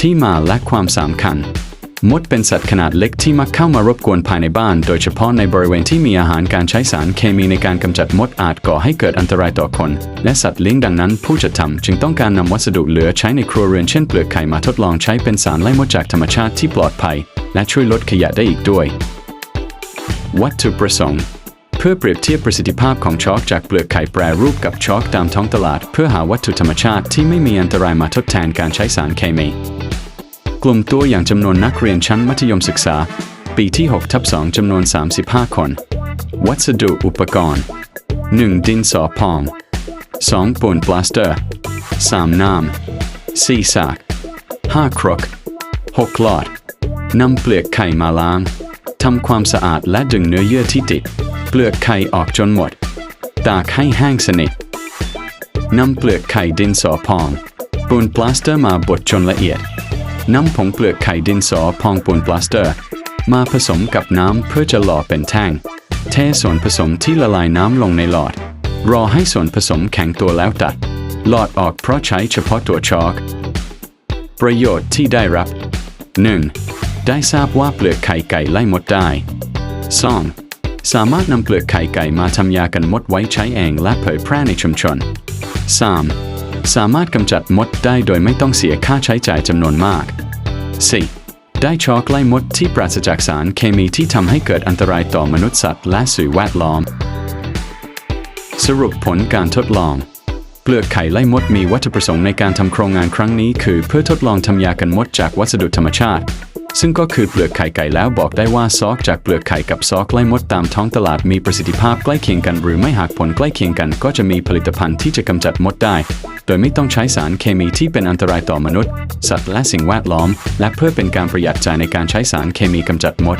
ที่มาและความสำคัญ มดเป็นสัตว์ขนาดเล็กที่มักเข้ามารบกวนภายในบ้าน โดยเฉพาะในบริเวณที่มีอาหารการใช้สารเคมีในการกำจัดมดอาจก่อให้เกิดอันตรายต่อคน และสัตว์เลี้ยงดังนั้น ผู้จัดทำจึงต้องการนำวัสดุเหลือใช้ในครัวเรือนเช่นเปลือกไข่มาทดลองใช้เป็นสารไล่มดจากธรรมชาติที่ปลอดภัย และช่วยลดขยะได้อีกด้วย วัตถุประสงค์เพื่อเปรียบเทียบประสิทธิภาพของช็อกจากเปลือกไข่แปรรูปกับช็อกตามท้องตลาด เพื่อหาวัตถุธรรมชาติที่ไม่มีอันตรายมาทดแทนการใช้สารเคมี กลุ่มตัวอย่างจำนวนนักเรียนชั้นมัธยมศึกษา ปีที่6ทับ2จำนวน 35 คน วัสดุอุปกรณ์ 1. ดินสอพอง 2. ปูนปลาสเตอร์ 3. น้ำ 4. สาก 5. ครก 6. หลอดนำเปลือกไข่มาล้างทำความสะอาดและดึงเนื้อเยื่อที่ติด เปลือกไข่ออกจนหมด ตากให้แห้งสนิทนำเปลือกไข่ดินสอพองปูนปลาสเตอร์มาบดจนละเอียด นำผงเปลือกไข่ดินสอพองปูนปลาสเตอร์ มาผสมกับน้ำเพื่อจะหล่อเป็นแท่ง เทส่วนผสมที่ละลายน้ำลงในหลอด รอให้ส่วนผสมแข็งตัวแล้วตัด หลอดออกเพราะใช้เฉพาะตัวช็อก ประโยชน์ที่ได้รับ 1. ได้ทราบว่าเปลือกไข่ไก่ไล่มดได้ 2. สามารถนำเปลือกไข่ไก่มาทำยากันมดไว้ใช้เองและเผยแพร่ในชุมชน 3. สามารถกำจัดมดได้โดยไม่ต้องเสียค่าใช้จ่ายจำนวนมาก 4. ได้ช็อกไล่มดที่ปราศจากสารเคมีที่ทำให้เกิดอันตรายต่อมนุษย์สัตว์และสิ่งแวดล้อม สรุปผลการทดลอง เปลือกไข่ไล่มดมีวัตถุประสงค์ในการทำโครงงานครั้งนี้ คือเพื่อทดลองทำยากันมดจากวัสดุธรรมชาติ ซึ่งก็คือเปลือกไข่ไก่แล้วบอกได้ว่าซอกจากเปลือกไข่กับซอกไล่มดตามท้องตลาดมีประสิทธิภาพใกล้เคียงกัน หรือไม่หากผลใกล้เคียงกัน ก็จะมีผลิตภัณฑ์ที่จะกำจัดมดได้ โดยไม่ต้องใช้สารเคมีที่เป็นอันตรายต่อมนุษย์ สัตว์และสิ่งแวดล้อม และเพื่อเป็นการประหยัดจ่ายในการใช้สารเคมีกำจัดมด